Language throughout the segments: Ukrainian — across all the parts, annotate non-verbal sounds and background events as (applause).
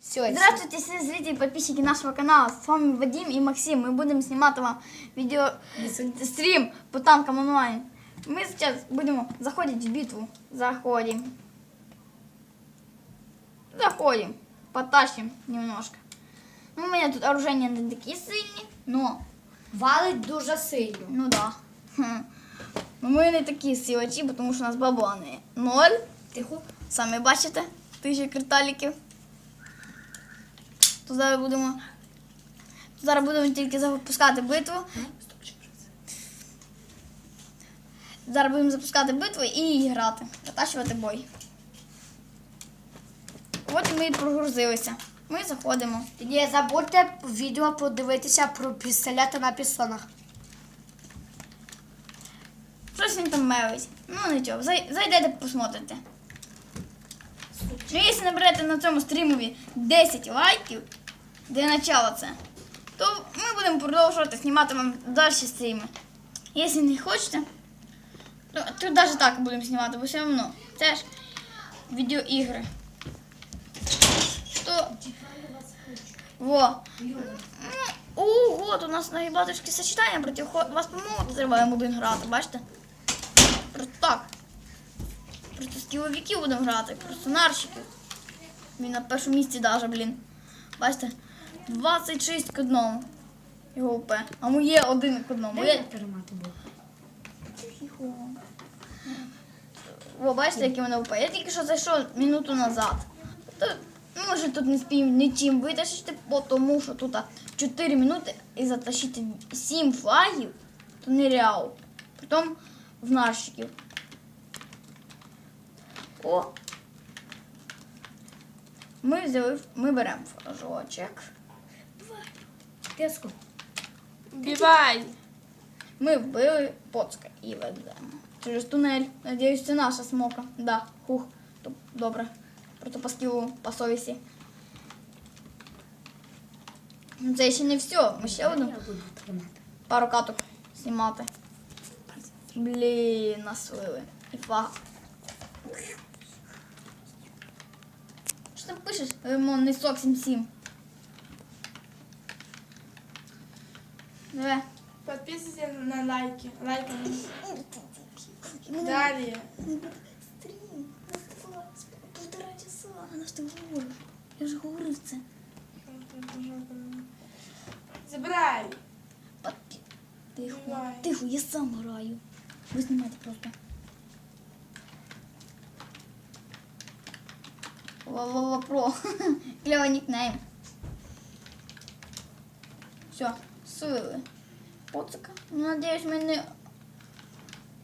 Все, Здравствуйте, все зрители и подписчики нашего канала. С вами Вадим и Максим. Мы будем снимать вам видео стрим по танкам онлайн. Мы сейчас будем заходить в битву. Заходим. Заходим. Потащим немножко. Ну, у меня тут оружие не такие сильные, но, валить дуже сильно. ну да. Хм. Ну, ми не такі силачі, тому що у нас баблани. Ноль. Тихо. Самі бачите, тисячі кристаліків. То зараз будемо. То зараз будемо тільки запускати битву. Зараз будемо запускати битву і грати. Затащувати бой. От ми і прогрузилися. Ми заходимо. Не забудьте відео подивитися про пістолети на пістонах. Щось він там мелить. Ну нічого, зайдете, посмотрите. Ну, якщо наберете на цьому стрімові 10 лайків, для начала це, то ми будемо продовжувати знімати вам далі стріми. Якщо не хочете, то, то навіть так будемо знімати, бо все одно. Це ж відеоігри. То... Во. Ну, Ого, тут у нас нагибаточки сочетання проти вас помогти треба М1 грати, бачите? Просто так. Просто скіловиків будемо грати, просто нарщиків. Він на першому місці даже, блін. Бачите? 26 к одному. Його УП. А моє один к одному. Моє... перемати був? Тихо. О, бачите, який мене УП. Я тільки що зайшов минуту назад. То, може тут не спіємо нічим витащити, бо тому що тут 4 минути і затащити 7 флагів, то нереал. Потім в нарщиків. О. Ми взяли, ми беремо флажочок. Тиску. Убивай! Ми вбили поцка і ведемо. Через тунель. Надіюсь, це наша смока. Да, хух. Добре. Просто по скілу, по совісті. Ну, Це ще не все. Ми ще одну пару каток знімати. Блін, наслили. І флаг. Що ти пишеш? Ремон, не сок 77. Давай. Подписывайтесь на лайки. Лайки. Далее. Стрім, півтора часа. Ну що ти говориш? Я ж говорив це. Забирай. Подпі... Тихо, Давай. тихо, я сам граю. Ви знімайте просто. Ла-ла-ла про. (laughs) Клевый никнейм. Все, Сили. Поцика. Ну, надіюсь, ми не...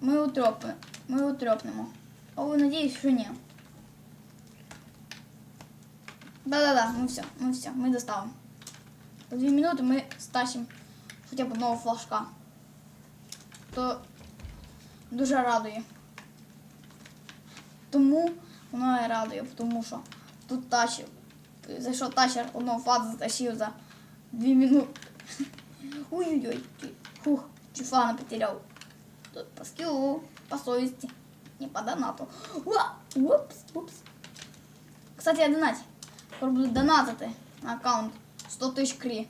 Ми утропимо. Ми утрепнемо. Але надіюсь, що ні. Да-да-да, ми все, ми все, ми доставимо. За дві минути ми стащимо хоча б одного флажка. То дуже радує. Тому воно і радує, тому що тут тащив. Зайшов тащер одного фазу затащив за дві минути. Ой-ой-ой, чуть- хух, чифана потерял. Тут по скиллу, по совести, не по донату. Уа! Упс, упс. Кстати, я донать. Скоро буду донатити на аккаунт 100 тысяч кри.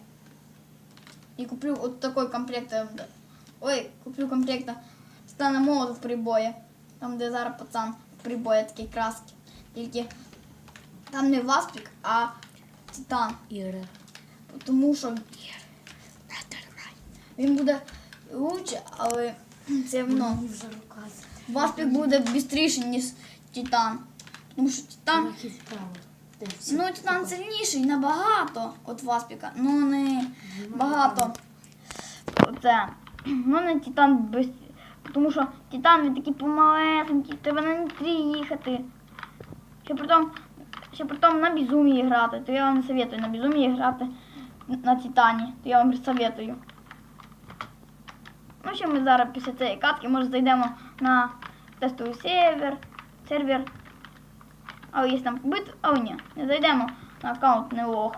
И куплю вот такой комплект. э, да. Ой, куплю комплекта Стана молота в прибої. Там, де зараз пацан в прибої такі краски. Тільки там не васпік, а титан. Іра. Тому що він буде лучше, але все одно. Васпік буде швидше, ніж титан. Тому що титан. Ну, титан сильніший набагато від Васпіка. Ну не багато. Оце. Ну не титан без. Тому що титан він такий помалесенький, треба на нітрі їхати. Ще потім, ще потім на безумії грати, то я вам не советую на безумії грати на Титані. То я вам советую. Ну, ще ми зараз після цієї катки, може, зайдемо на тестовий сервер. сервер. Але є там бит, але ні, не зайдемо на аккаунт не лох.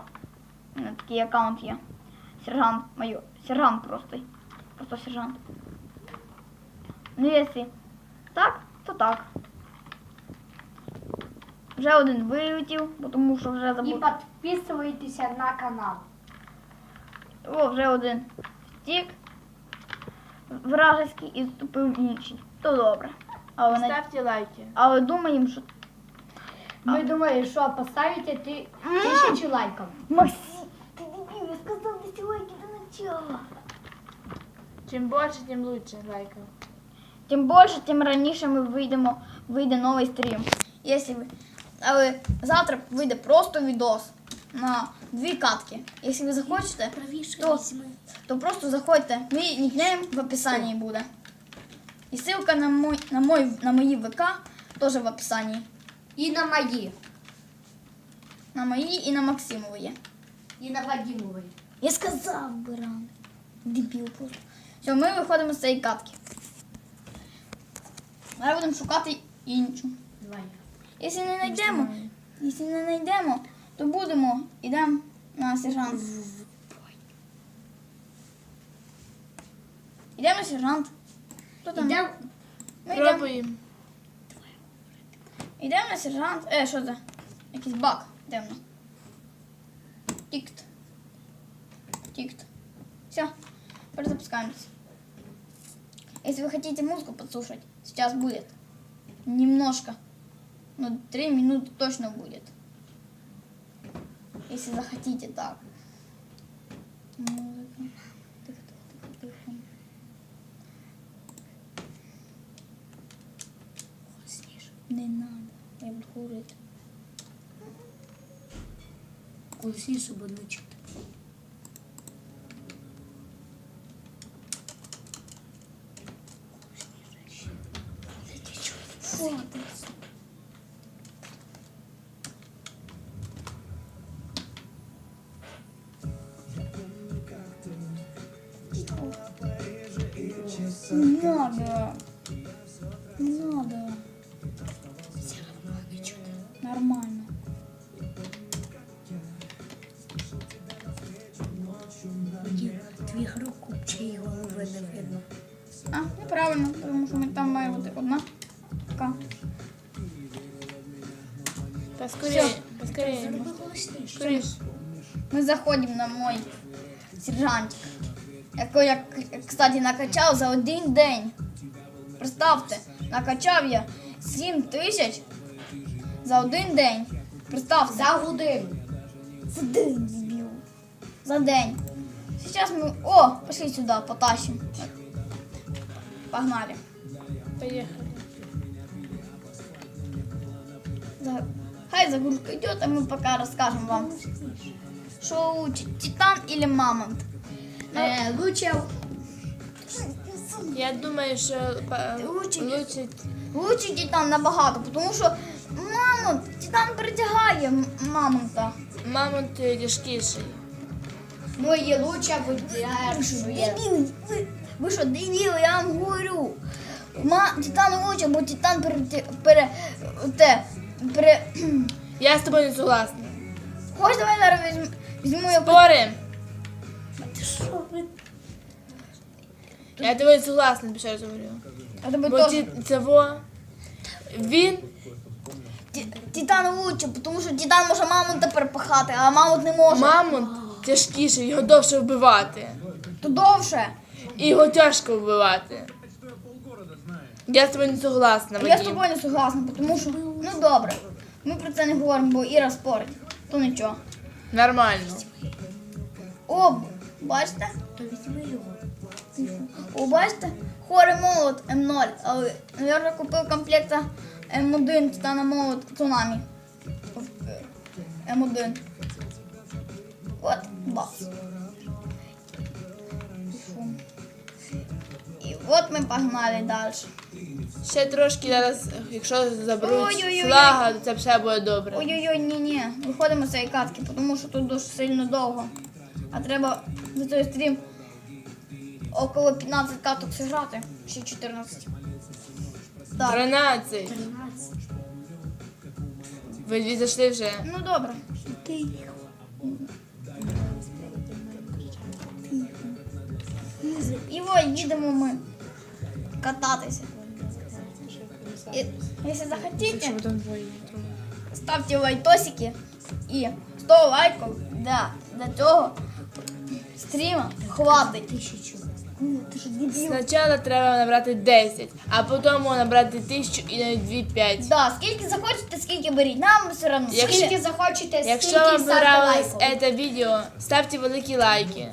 У такий аккаунт є. Сержант майор. Сержант просто. Просто сержант. Ну, якщо так, то так. Вже один вилетів, тому що вже І забув. підписуйтеся на канал. О, вже один втік. Вражеський і вступив інший. То добре. Але, не... Ставте лайки. Але думаємо, що. Ми думаємо, що поставите ти тисячу лайків. Максим, ти дебіл, я сказав не лайки до начала. Чим більше, тим лучше лайків. Тим більше, тим раніше ми вийдемо, вийде новий стрім. Якщо ви... Але завтра вийде просто відос на дві катки. Якщо ви захочете, то, то просто заходьте. Мій нікнейм в описанні буде. І ссылка на, мой, на, мой, на мої ВК теж в описанні. І на мої, На мої і на Максимові і на Вадимові. Я сказав би рано. Дебіл просто. Все, ми виходимо з цієї катки. Зараз будемо шукати іншу. Давай. Якщо не знайдемо, якщо не знайдемо, то будемо, йдемо на сержант. Йдемо на сержант. Хто там? Ідемо Ми йдемо. Пробуємо. Йдемо на сержант. Е, що це? Якийсь баг. Йдемо. Тікт. Тикт. Все, перезапускаемся. Если вы хотите музыку подслушать, сейчас будет. Немножко. Но три минуты точно будет. Если захотите так. Музыка. Тихо, тихо, тихо, тихо. Не надо. Я буду говорити. голосніше, не чути. Не надо. Не надо. Нормально. Твій гру купчий голови не видно. А, неправильно, тому що ми там має бути одна. Така. Поскорее, поскорее. Ми заходимо на мой сержантик. Який я, кстати, накачав за один день. Представте, накачав я 7 тисяч за один день. Представте. За годину. За день, дебил. За день. Сейчас мы... О, пошли сюда, потащим. Погнали. Поїхали. За- Хай загрузка идет, а мы пока расскажем вам. Лучше, титан или мамонт? Е, лучше Я думаю, що па- Лучше. лучше Лучше титан набагато, тому що мамонт, титан притягає м- мамонта. мамонт ну і лучше видержує. Дебіли, ви, ви що, дебіли, я вам говорю. Ма, титан лучше, бо титан пере, пере, те, пере, Я з тобою не согласна. Хочеш, давай зараз візьму, візьму я Спорим. Що ви? Я тобою согласна, ще раз говорю. Тебе Бо ті, цього, він, Титан лучше, тому що титан може мамонта перепахати, а мамонт не може. мамонт тяжкіший, його довше вбивати. То довше. І його тяжко вбивати. Я з тобою не согласна, Я з Вадим. тобою не согласна, тому що, ну добре. Ми про це не говоримо, бо Іра спорить. То нічого. Нормально. О, бачите? То візьми його. О, бачите? Хорий молот М0. Але, мабуть, купив комплект М1 Титана молот Цунамі. М1. От, бац. І от ми погнали далі. Ще трошки зараз, якщо заберуть флага, це все буде добре. Ой-ой-ой, ні-ні. Виходимо з цієї катки, тому що тут дуже сильно довго. А треба за цей стрім около 15 каток зіграти. Ще 14. Так. 13. 13. Ви дві зайшли вже. Ну добре. І ось їдемо ми кататися. І, якщо захотите, ставте лайкосики і 100 лайків для, для цього стріма хватить. Тисячу. Спочатку треба набрати 10, а потім набрати 1000 і навіть 2 5. Да, скільки захочете, скільки беріть. Нам все одно. Якщо- Скільки захочете, Якщо стільки вам ставте понравилось лайків. це відео, ставте великі лайки.